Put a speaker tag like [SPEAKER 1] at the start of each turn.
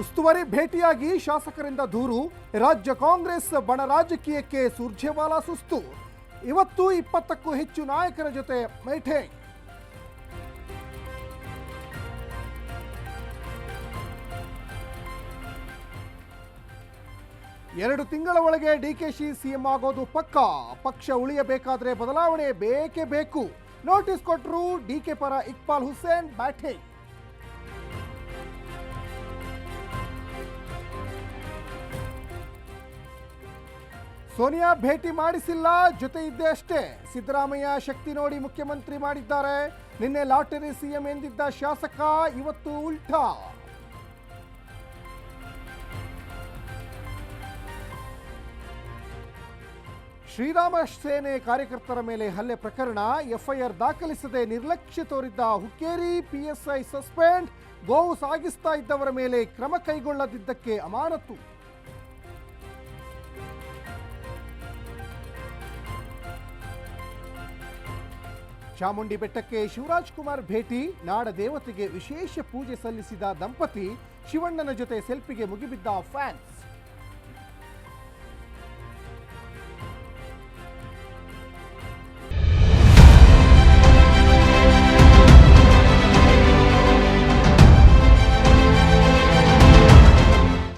[SPEAKER 1] ಉಸ್ತುವಾರಿ ಭೇಟಿಯಾಗಿ ಶಾಸಕರಿಂದ ದೂರು, ರಾಜ್ಯ ಕಾಂಗ್ರೆಸ್ ಬಣ ರಾಜಕೀಯಕ್ಕೆ ಸುರ್ಜೇವಾಲಾ ಸುಸ್ತು. ಇವತ್ತು ಇಪ್ಪತ್ತಕ್ಕೂ ಹೆಚ್ಚು ನಾಯಕರ ಜೊತೆ ಮೈಠೆ. ಎರಡು ತಿಂಗಳ ಒಳಗೆ ಡಿಕೆಶಿ ಸಿಎಂ ಆಗೋದು ಪಕ್ಕ. ಪಕ್ಷ ಉಳಿಯಬೇಕಾದ್ರೆ ಬದಲಾವಣೆ ಬೇಕೇ ಬೇಕು. ನೋಟಿಸ್ ಕೊಟ್ಟರು ಡಿಕೆ ಪರ ಇಕ್ಬಾಲ್ ಹುಸೇನ್ ಬ್ಯಾಠೆ ಸೋನಿಯಾ ಭೇಟಿ ಮಾಡಿಸಿಲ್ಲ ಜೊತೆ ಇದ್ದೇ ಅಷ್ಟೇ ಸಿದ್ದರಾಮಯ್ಯ ಶಕ್ತಿ ನೋಡಿ ಮುಖ್ಯಮಂತ್ರಿ ಮಾಡಿದ್ದಾರೆ. ನಿನ್ನೆ ಲಾಟರಿ ಸಿಎಂ ಎಂದಿದ್ದ ಶಾಸಕ, ಇವತ್ತು ಉಲ್ಟಾ. ಶ್ರೀರಾಮ ಸೇನೆ ಕಾರ್ಯಕರ್ತರ ಮೇಲೆ ಹಲ್ಲೆ ಪ್ರಕರಣ, ಎಫ್ಐಆರ್ ದಾಖಲಿಸದೆ ನಿರ್ಲಕ್ಷ್ಯ ತೋರಿದ್ದ ಹುಕ್ಕೇರಿ, ಪಿಎಸ್ಐ ಸಸ್ಪೆಂಡ್, ಗೋವು ಸಾಗಿಸ್ತಾ ಇದ್ದವರ ಮೇಲೆ ಕ್ರಮ ಕೈಗೊಳ್ಳದಿದ್ದಕ್ಕೆ ಅಮಾನತು ಚಾಮುಂಡಿ ಬೆಟ್ಟಕ್ಕೆ ಶಿವರಾಜ್ ಕುಮಾರ್ ಭೇಟಿ, ನಾಡ ದೇವತೆಗೆ ವಿಶೇಷ ಪೂಜೆ ಸಲ್ಲಿಸಿದ ದಂಪತಿ ಶಿವಣ್ಣನ ಜೊತೆ ಸೆಲ್ಫಿಗೆ ಮುಗಿಬಿದ್ದ ಫ್ಯಾನ್ಸ್.